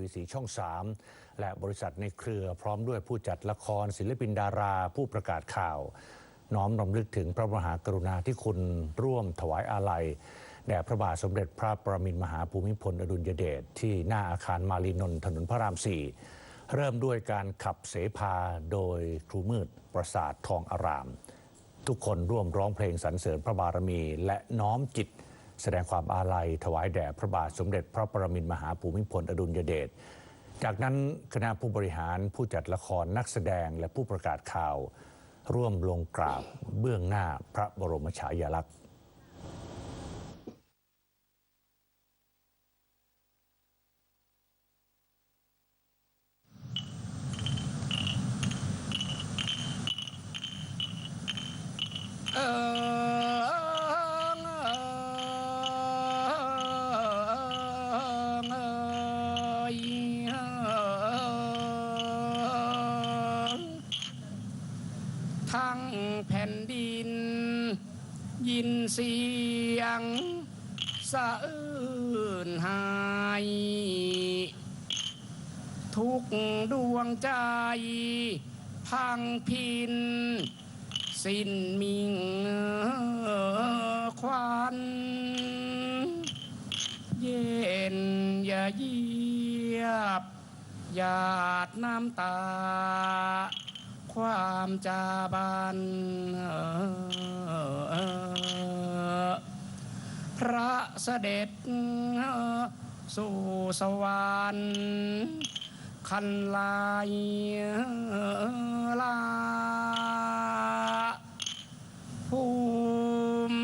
วีสีช่อง 3 และบริษัทในเครือพร้อมด้วยผู้จัดละครศิลปินดารา ผู้ประกาศข่าว น้อมรำลึกถึงพระมหากรุณาธิคุณร่วมถวายอาลัยแด่พระบาทสมเด็จพระประมินมหาภูมิพลอดุลยเดชที่หน้าอาคารมารีนนท์ถนนพระรามสี่เริ่มด้วยการขับเสพาโดยครูมืดประสาททองอาราม ทุกคนร่วมร้องเพลงสรรเสริญพระบารมีและน้อมจิต แสดงความอาลัยถวายแด่พระบาทสมเด็จพระประมินมหาภูมิพลอดุลยเดชจากนั้นคณะผู้บริหารผู้จัดละครนักแสดงและผู้ประกาศข่าว ร่วมลงกราบเบื้องหน้าพระบรมฉายาลักษณ์ แผ่นดิน ยินเสียงสะอื้นหาย ทุกดวงใจ พังพิน สิ้นมิงควันเย็นอย่าเยียบหยาดน้ำตา ความจาบันพระเสด็จสู่สวรรค์คันลายลาภู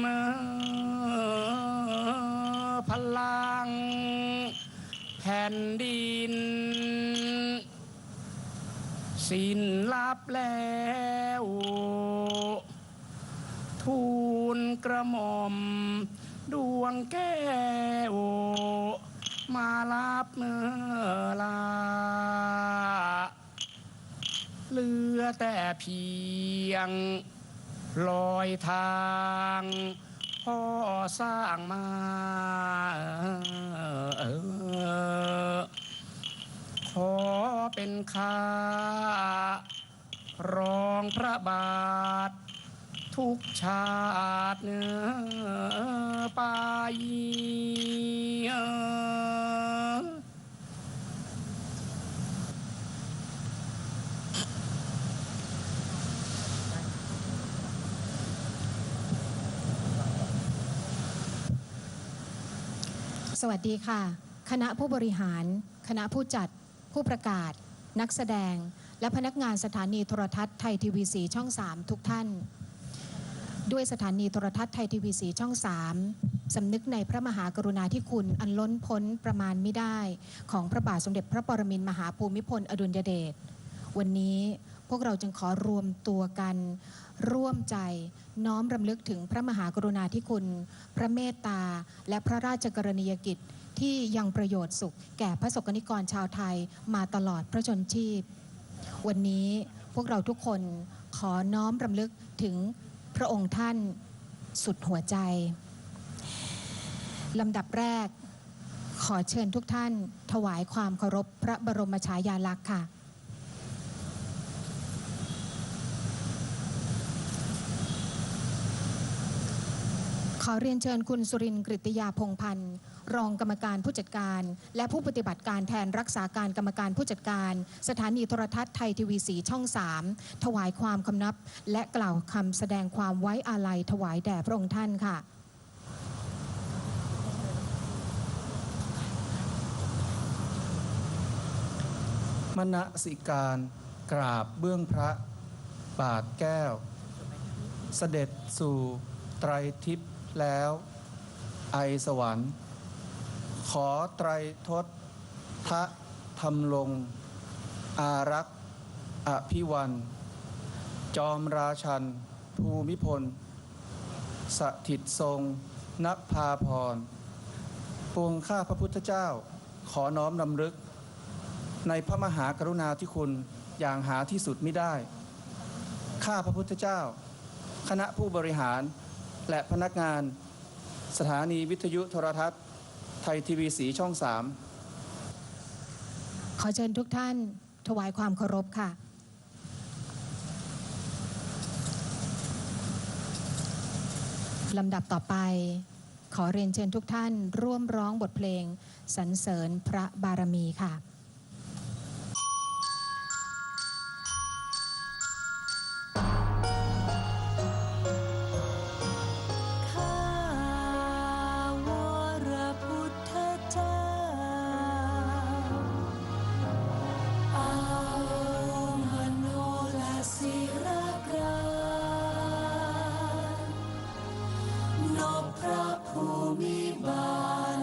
มิพลังแผ่นดิน สิ้นลับแล้ว ทูลกระหม่อม ดวงแก้ว มารับเมื่อลาเหลือแต่เพียงลอยทางพ่อสร้างมา ออขอเป็นข้ารองพระบาท ทุกชาติเนื้อไปสวัสดีค่ะ คณะผู้บริหาร คณะผู้จัด ผู้ประกาศ นักแสดง และพนักงานสถานีโทรทัศน์ไทยทีวีสีช่อง 3 ทุกท่าน ด้วยสถานีโทรทัศน์ไทยทีวีสีช่อง 3 สำนึกในพระมหากรุณาธิคุณอันล้นพ้นประมาณไม่ได้ ของพระบาทสมเด็จพระปรมินทรมหาภูมิพลอดุลยเดชวันนี้พวกเราจึงขอรวมตัวกัน ร่วมใจน้อมรำลึกถึงพระมหากรุณาธิคุณ พระเมตตา และพระราชกรณียกิจ ที่ยังประโยชน์สุข แก่พระสกนิกรชาวไทยมาตลอดพระชนชีพ วันนี้พวกเราทุกคนขอน้อมรำลึกถึงพระองค์ท่านสุดหัวใจลำดับแรก ขอเชิญทุกท่านถวายความเคารพพระบรมฉายาลักษณ์ค่ะ ขอเรียนเชิญคุณสุรินทร์กริตยาพงพันธ์ รองกรรมการผู้จัดการ และผู้ปฏิบัติการแทนรักษาการกรรมการผู้จัดการ สถานีโทรทัศน์ไทยทีวีสีช่อง 3 ถวายความคำนับ และกล่าวคำแสดงความไว้อาลัยถวายแด่พระองค์ท่านค่ะมณสิการกราบเบื้องพระบาทแก้ว เสด็จสู่ไตรทิพย์แล้ว ไอสวรรค์ ขอไตรทศทะทำลง อารักษ์อภิวัน จอมราชัน ภูมิพล สถิตทรงนภาพรปวงข้าพระพุทธเจ้า ขอน้อมนำลึก ในพระมหากรุณาธิคุณอย่างหาที่สุดไม่ได้ ข้าพระพุทธเจ้า คณะผู้บริหารและพนักงาน สถานีวิทยุโทรทัศน์ ทยทีวีสีช่องสามอเชิญทุกท่านถวายความเคารพค่ะ ลำดับต่อไป ขอเรียนเชิญทุกท่านร่วมร้องบทเพลงสรรเสริญพระบารมีค่ะ พระภูมิบาล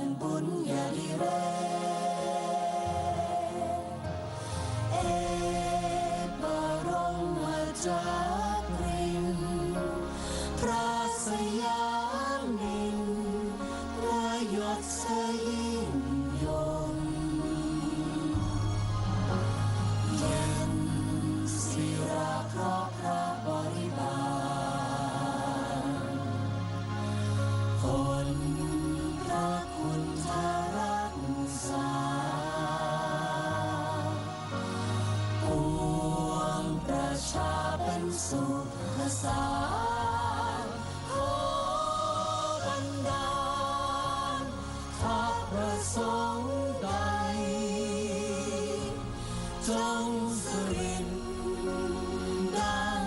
สุขสารขอบันดาลข้าประสงค์ใด จงสรินดัง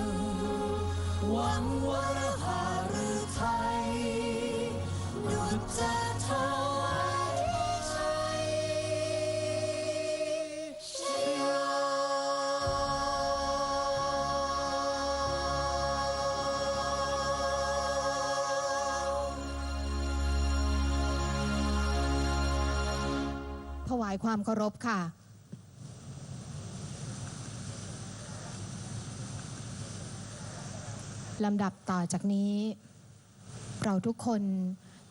หวังวรหาหรือไทยดุจจ ถวายความเคารพค่ะ ลำดับต่อจากนี้ เราทุกคน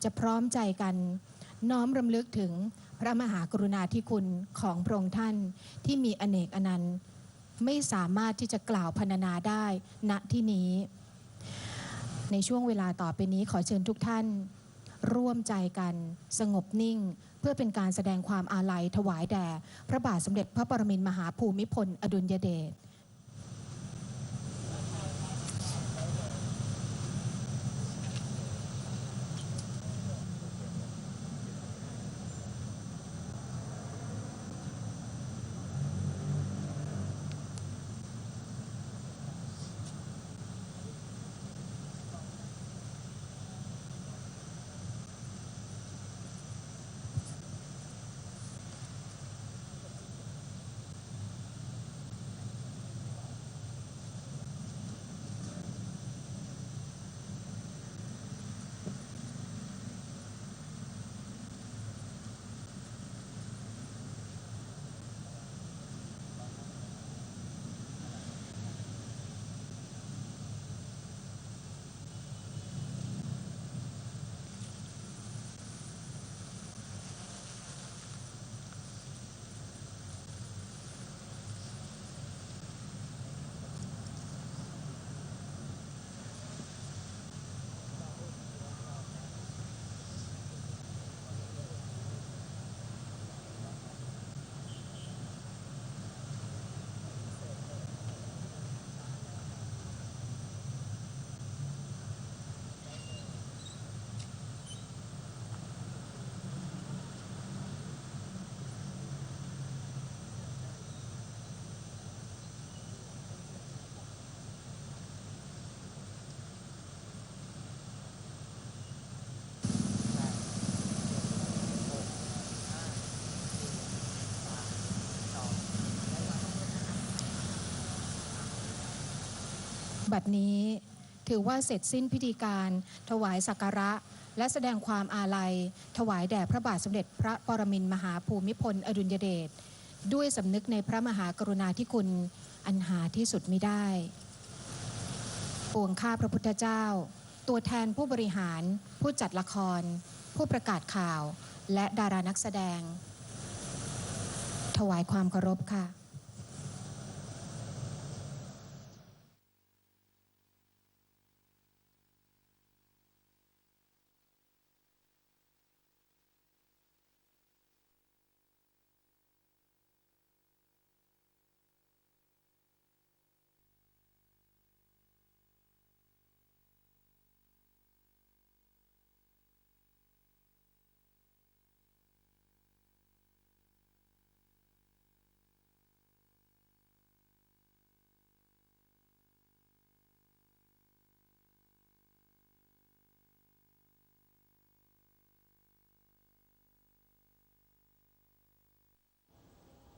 จะพร้อมใจกัน น้อมรำลึกถึงพระมหากรุณาธิคุณของพระองค์ท่านที่มีอเนกอนันต์ ไม่สามารถที่จะกล่าวพรรณนาได้ณที่นี้ ในช่วงเวลาต่อไปนี้ขอเชิญทุกท่าน ร่วมใจกัน สงบนิ่ง พื่อเป็นการแสดงความอาลัยถวายแด่พระบาทสมเด็จพระปรมินทมหาภูมิพล อดุลยเดช บัดนี้ถือว่าเสร็จสิ้นพิธีการ ถวายสักการะ และแสดงความอาลัย ถวายแด่พระบาทสมเด็จพระปรมินมหาภูมิพล อดุลยเดชด้วยสำนึกในพระมหากรุณาธิคุณอันหาที่สุดมิได้ปวงข้าพระพุทธเจ้า ตัวแทนผู้บริหาร ผู้จัดละคร ผู้ประกาศข่าว และดารานักแสดง ถวายความเคารพค่ะ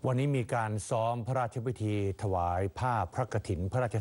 วันนี้มีการซ้อมพระราชพิธีถวายผ้าพระกฐินพระราช